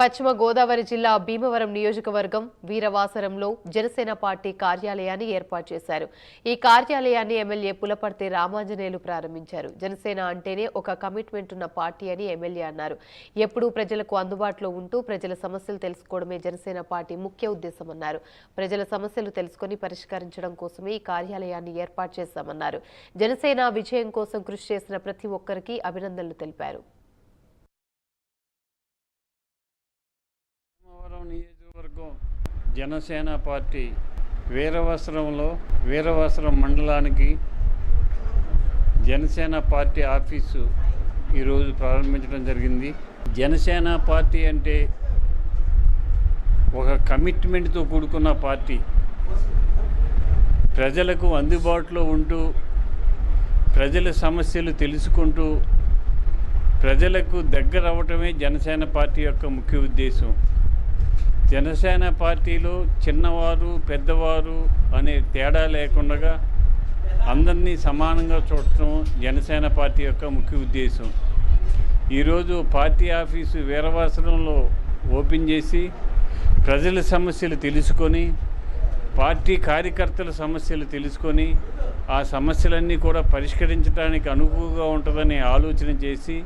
పశ్చిమ గోదావరి జిల్లా భీమవరం నియోజకవర్గం వీరవాసరంలో జనసేన పార్టీ కార్యాలయాన్ని ఏర్పాటు చేశారు. ఈ కార్యాలయాన్ని ఎమ్మెల్యే పులపర్తి రామాంజనేయులు ప్రారంభించారు. జనసేన అంటేనే ఒక కమిట్మెంట్ ఉన్న పార్టీ అని ఎమ్మెల్యే అన్నారు. ఎప్పుడూ ప్రజలకు అందుబాటులో ఉంటూ ప్రజల సమస్యలు తెలుసుకోవడమే జనసేన పార్టీ ముఖ్య ఉద్దేశమన్నారు ప్రజల సమస్యలు తెలుసుకొని పరిష్కరించడం కోసమే ఈ కార్యాలయాన్ని ఏర్పాటు చేశామన్నారు. జనసేన విజయం కోసం కృషి చేసిన ప్రతి ఒక్కరికి అభినందనలు తెలిపారు. నియోజకవర్గం జనసేన పార్టీ వీరవసరంలో వీరవసరం మండలానికి జనసేన పార్టీ ఆఫీసు ఈరోజు ప్రారంభించడం జరిగింది. జనసేన పార్టీ అంటే ఒక కమిట్మెంట్తో కూడుకున్న పార్టీ. ప్రజలకు అందుబాటులో ఉంటూ ప్రజల సమస్యలు తెలుసుకుంటూ ప్రజలకు దగ్గర అవటమే జనసేన పార్టీ యొక్క ముఖ్య ఉద్దేశం. జనసేన పార్టీలో చిన్నవారు పెద్దవారు అనే తేడా లేకుండా అందరినీ సమానంగా చూడటం జనసేన పార్టీ యొక్క ముఖ్య ఉద్దేశం. ఈరోజు పార్టీ ఆఫీసు వీరవాసనంలో ఓపెన్ చేసి ప్రజల సమస్యలు తెలుసుకొని పార్టీ కార్యకర్తల సమస్యలు తెలుసుకొని ఆ సమస్యలన్నీ కూడా పరిష్కరించడానికి అనుకువగా ఉంటుందని ఆలోచన చేసి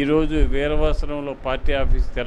ఈరోజు వీరవాసనంలో పార్టీ ఆఫీస్ తెర